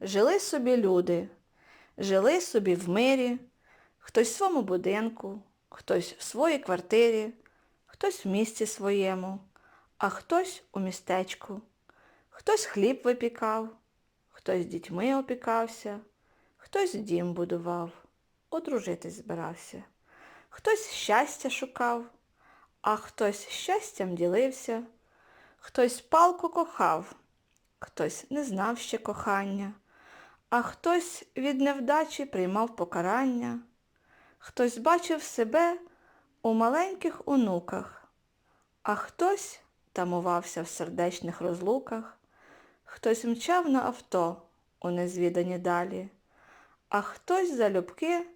Жили собі люди, жили собі в мирі, хтось в своєму будинку, хтось в своїй квартирі, хтось в місті своєму, а хтось у містечку. Хтось хліб випікав, хтось дітьми опікався, хтось дім будував, одружитись збирався. Хтось щастя шукав, а хтось щастям ділився, хтось палко кохав, хтось не знав ще кохання, а хтось від невдачі приймав покарання, хтось бачив себе у маленьких онуках, а хтось тамувався в сердечних розлуках, хтось мчав на авто у незвідані далі, а хтось залюбки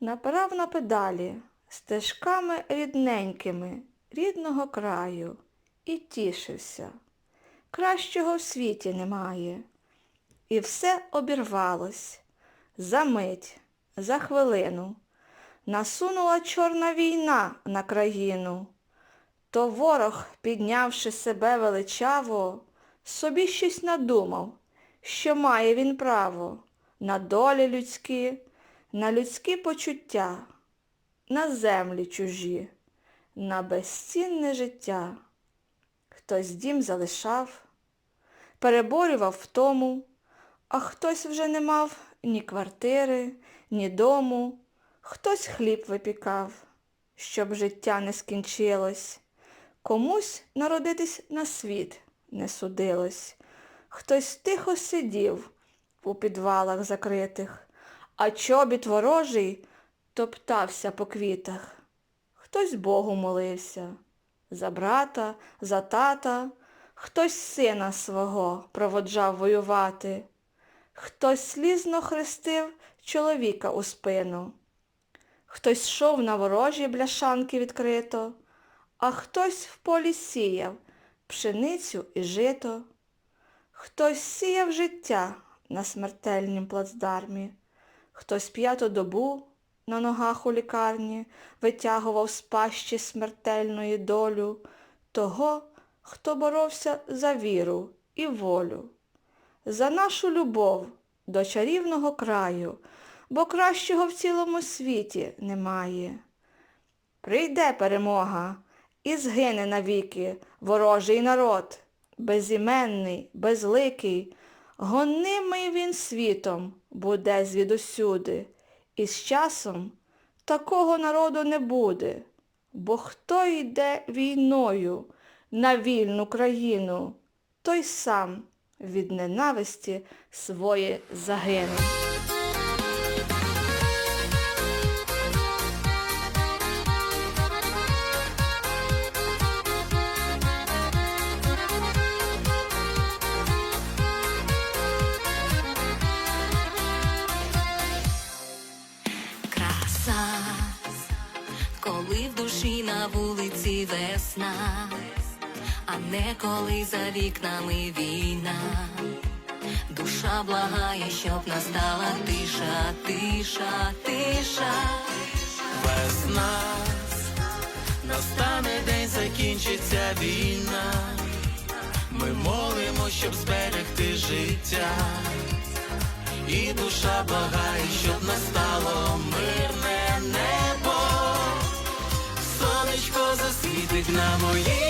напирав на педалі стежками рідненькими рідного краю і тішився. Кращого в світі немає. І все обірвалось за мить, за хвилину. Насунула чорна війна на країну. То ворог, піднявши себе величаво, собі щось надумав, що має він право на долі людські, на людські почуття, на землі чужі, на безцінне життя. Хтось дім залишав, переборював втому, а хтось вже не мав ні квартири, ні дому, хтось хліб випікав, щоб життя не скінчилось. Комусь народитись на світ не судилось. Хтось тихо сидів у підвалах закритих, а чобіт ворожий топтався по квітах. Хтось Богу молився за брата, за тата, хтось сина свого проводжав воювати, хтось слізно хрестив чоловіка у спину, хтось йшов на ворожі бляшанки відкрито, а хтось в полі сіяв пшеницю і жито, хтось сіяв життя на смертельнім плацдармі, хтось п'яту добу на ногах у лікарні витягував з пащі смертельної долю того, хто боровся за віру і волю, за нашу любов до чарівного краю, бо кращого в цілому світі немає. Прийде перемога і згине навіки ворожий народ, безіменний, безликий, гонимий він світом буде звідусюди, і з часом такого народу не буде, бо хто йде війною на вільну країну, той сам від ненависті своє загине. коли в душі на вулиці весна, а не коли за вікнами війна. Душа благає, щоб настала тиша, тиша, тиша. Весна, настане день, закінчиться війна. Ми молимо, щоб зберегти життя. І душа благає, щоб настало мирне небо. Сонечко засвітить на моїй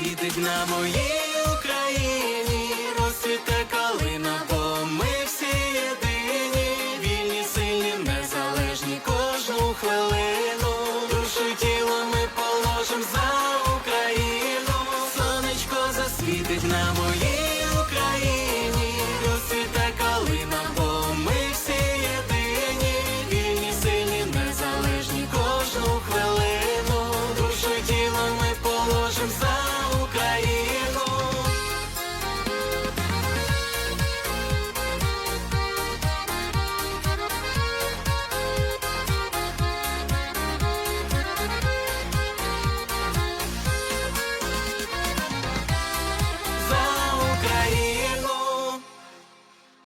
Засвітить на моїй